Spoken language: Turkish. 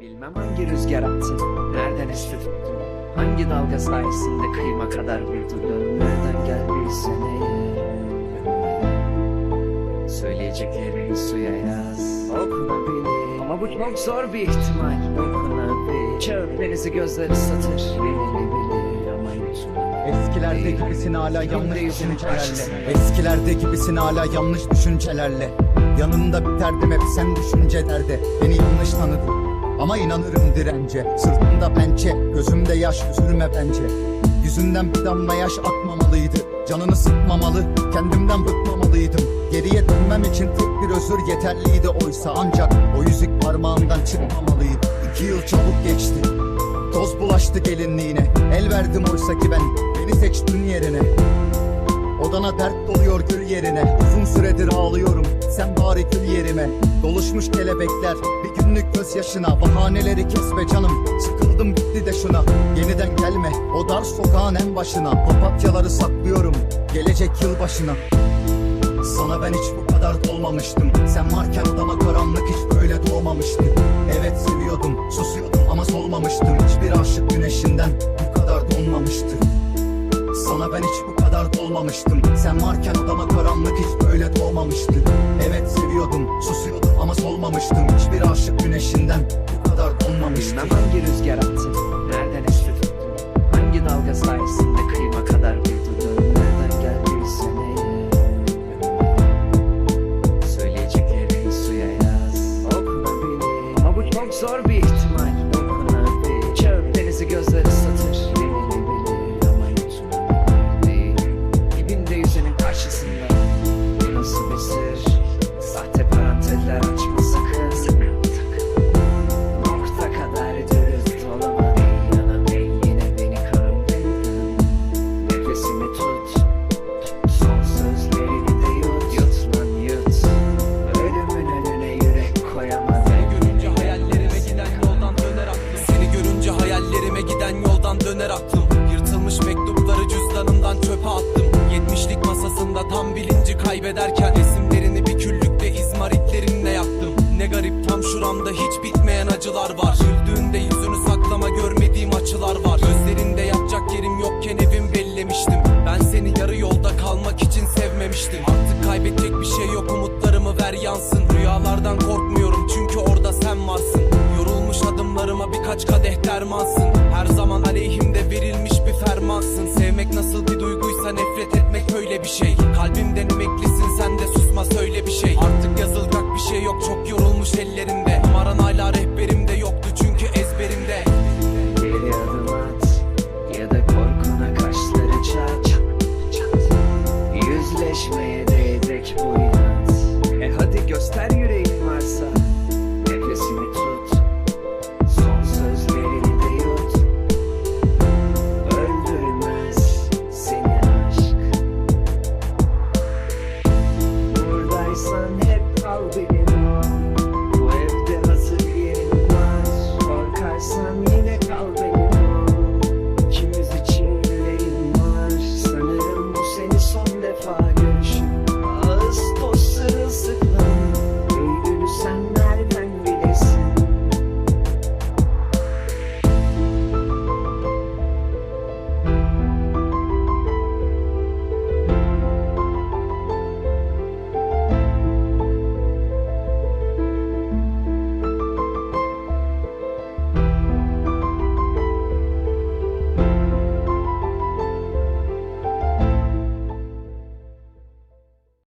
Bilmem hangi rüzgar attı, nereden esti tuttu Hangi dalga sayesinde kıyıma kadar vurdu Nereden geldiyse neye Söyleyeceklerini suya yaz. Okunabilir Ama bu çok zor bir ihtimal. Okunabilir Çağır denizi gözleri satır. Yenilebilir ama unutulabilir Eskilerde gibisin hala yanlış düşüncelerle. Eskilerde gibisin hala yanlış düşüncelerle. Yanında biterdim hep sen düşünce derde Beni yanlış tanıdın ama inanırım dirence. Sırtımda pençe gözümde yaş üzülme bence. Yüzünden bir damla yaş akmamalıydı. Canını sıkmamalı kendimden bıkmamalıydım. Geriye dönmem için tek bir özür yeterliydi oysa. Ancak o yüzük parmağımdan çıkmamalıydı. İki yıl çabuk geçti. Toz bulaştı gelinliğine. El verdim oysa ki ben. Beni seçtin yerine. Odana dert doluyor gül yerine. Uzun süredir ağlıyorum. Sen bari gül yerime. Doluşmuş kelebekler. Bir günlük gözyaşına Bahaneleri kes be canım. Sıkıldım bitti de şuna. Yeniden gelme O dar sokağın en başına. Papatyaları saklıyorum Gelecek yıl başına sana ben hiç bu kadar dolmamıştım. Sen varken odama karanlık hiç böyle doğmamıştı Evet seviyordum, susuyordum ama solmamıştım. Hiçbir aşık güneşinden bu kadar donmamıştı Sana ben hiç bu kadar dolmamıştım. Sen varken odama karanlık hiç böyle doğmamıştı Ama şuramda hiç bitmeyen acılar var. Güldüğünde yüzünü saklama görmediğim açılar var. Gözlerinde yatacak yerim yokken evim bellemiştim. Ben seni yarı yolda kalmak için sevmemiştim. Artık kaybedecek bir şey yok umutlarımı ver yansın. Rüyalardan korkmuyorum çünkü orada sen varsın. Yorulmuş adımlarıma birkaç kadeh dermansın. Her zaman aleyhimde verilmiş bir fermansın. Sevmek nasıl bir duyguysa nefret etmek öyle bir şey. Kalbimden emeklisin sen de susma söyle bir şey. Artık yazılacak bir şey yok çok yorulmuş ellerimde